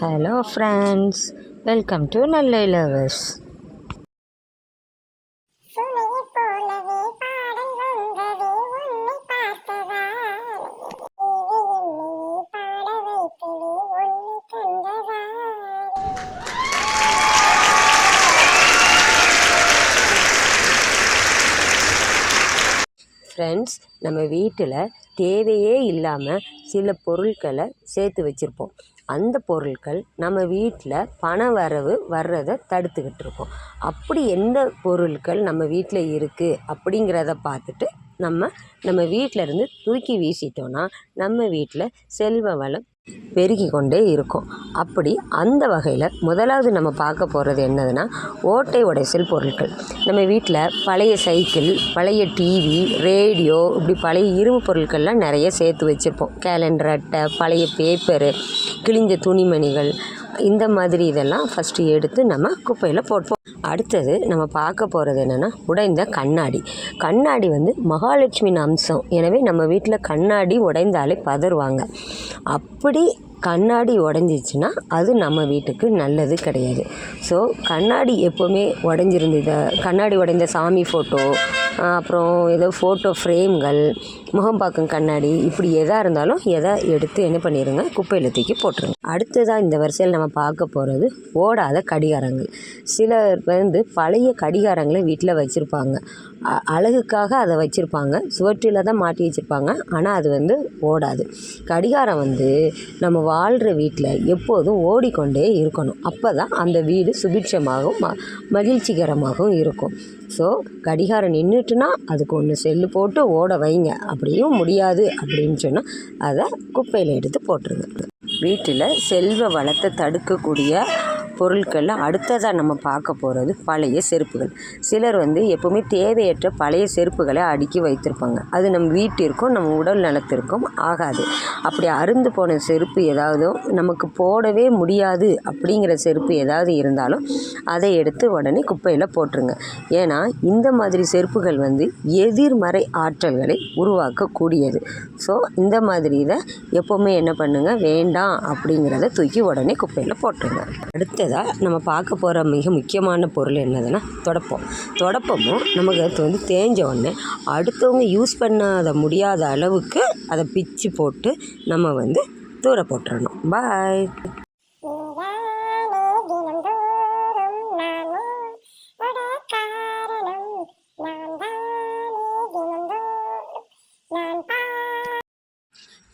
Hello friends welcome to நல்ல lovers friends நம்ம வீட்டில் தேவையே இல்லாமல் சில பொருட்களை சேர்த்து வச்சுருப்போம். அந்த பொருட்கள் நம்ம வீட்டில் பண வரவு வர்றதை தடுத்துக்கிட்டு இருக்கோம். அப்படி எந்த பொருட்கள் நம்ம வீட்டில் இருக்குது அப்படிங்கிறத பார்த்துட்டு நம்ம நம்ம வீட்டில் இருந்து தூக்கி வீசிட்டோன்னா நம்ம வீட்டில் செல்வ வளம் பெருகி கொண்டே இருக்கும். அப்படி அந்த வகையில் முதலாவது நம்ம பார்க்க போகிறது என்னதுன்னா ஓட்டை உடைசல் பொருட்கள். நம்ம வீட்டில் பழைய சைக்கிள் பழைய டிவி ரேடியோ இப்படி பழைய இரும்பு பொருட்கள்லாம் நிறைய சேர்த்து வச்சுருப்போம். கேலண்டர் அட்டை பழைய பேப்பரு கிழிஞ்ச துணிமணிகள் இந்த மாதிரி இதெல்லாம் ஃபஸ்ட்டு எடுத்து நம்ம குப்பையில் போட்டுப்போம். அடுத்தது நம்ம பார்க்க போகிறது என்னென்னா உடைந்த கண்ணாடி. கண்ணாடி வந்து மகாலட்சுமியின் அம்சம். எனவே நம்ம வீட்டில் கண்ணாடி உடைந்தாலே பதறுவாங்க. அப்படி கண்ணாடி உடஞ்சிச்சின்னா அது நம்ம வீட்டுக்கு நல்லது கிடையாது. ஸோ கண்ணாடி எப்போவுமே உடஞ்சிருந்தது கண்ணாடி உடைந்த சாமி ஃபோட்டோ அப்புறம் ஏதோ ஃபோட்டோ ஃப்ரேம்கள் முகம் பார்க்கும் கண்ணாடி இப்படி எதாக இருந்தாலும் எதை எடுத்து என்ன பண்ணிடுங்க குப்பையில் தூக்கி போட்டுருங்க. அடுத்ததாக இந்த வரிசையில் நம்ம பார்க்க போகிறது ஓடாத கடிகாரங்கள். சிலர் வந்து பழைய கடிகாரங்களை வீட்டில் வச்சுருப்பாங்க. அ- அழகுக்காக அதை வச்சுருப்பாங்க. சுவற்றில் தான் மாட்டி வச்சுருப்பாங்க. ஆனால் அது வந்து ஓடாது. கடிகாரம் வந்து நம்ம வாழ்கிற வீட்டில் எப்போதும் ஓடிக்கொண்டே இருக்கணும். அப்போ தான் அந்த வீடு சுபிட்சமாகவும் ம மகிழ்ச்சிகரமாகவும் இருக்கும். ஸோ கடிகாரம் நின்றுட்டுனா அதுக்கு ஒன்று செல்லு போட்டு ஓட வைங்க. அப்படியும் முடியாது அப்படின்னு சொன்னால் அதை குப்பையில் எடுத்து போட்டுருங்க. வீட்டில் செல்வ வளத்தை தடுக்கக்கூடிய பொருட்களில் அடுத்ததாக நம்ம பார்க்க போகிறது பழைய செருப்புகள். சிலர் வந்து எப்போவுமே தேவையற்ற பழைய செருப்புகளை அடுக்கி வைத்திருப்பாங்க. அது நம்ம வீட்டிற்கும் நம்ம உடல் நலத்திற்கும் ஆகாது. அப்படி அருந்து போன செருப்பு ஏதாவது நமக்கு போடவே முடியாது அப்படிங்கிற செருப்பு ஏதாவது இருந்தாலும் அதை எடுத்து உடனே குப்பையில் போட்டுருங்க. ஏன்னா இந்த மாதிரி செருப்புகள் வந்து எதிர்மறை ஆற்றல்களை உருவாக்கக்கூடியது. ஸோ இந்த மாதிரி இதை எப்போவுமே என்ன பண்ணுங்கள் வேண்டாம் அப்படிங்கிறத தூக்கி உடனே குப்பையில் போட்டுருங்க. அடுத்ததாக நம்ம பார்க்க போகிற மிக முக்கியமான பொருள் என்னதுன்னா தொடப்பம். தொடப்பமும் நமக்கு அது வந்து தேஞ்ச உடனே அடுத்தவங்க யூஸ் பண்ணாத முடியாத அளவுக்கு அதை பிச்சு போட்டு நம்ம வந்து தூர போட்டுறணும். பாய்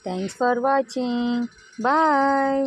தேங்க்ஸ் ஃபார் வாட்சிங் பாய்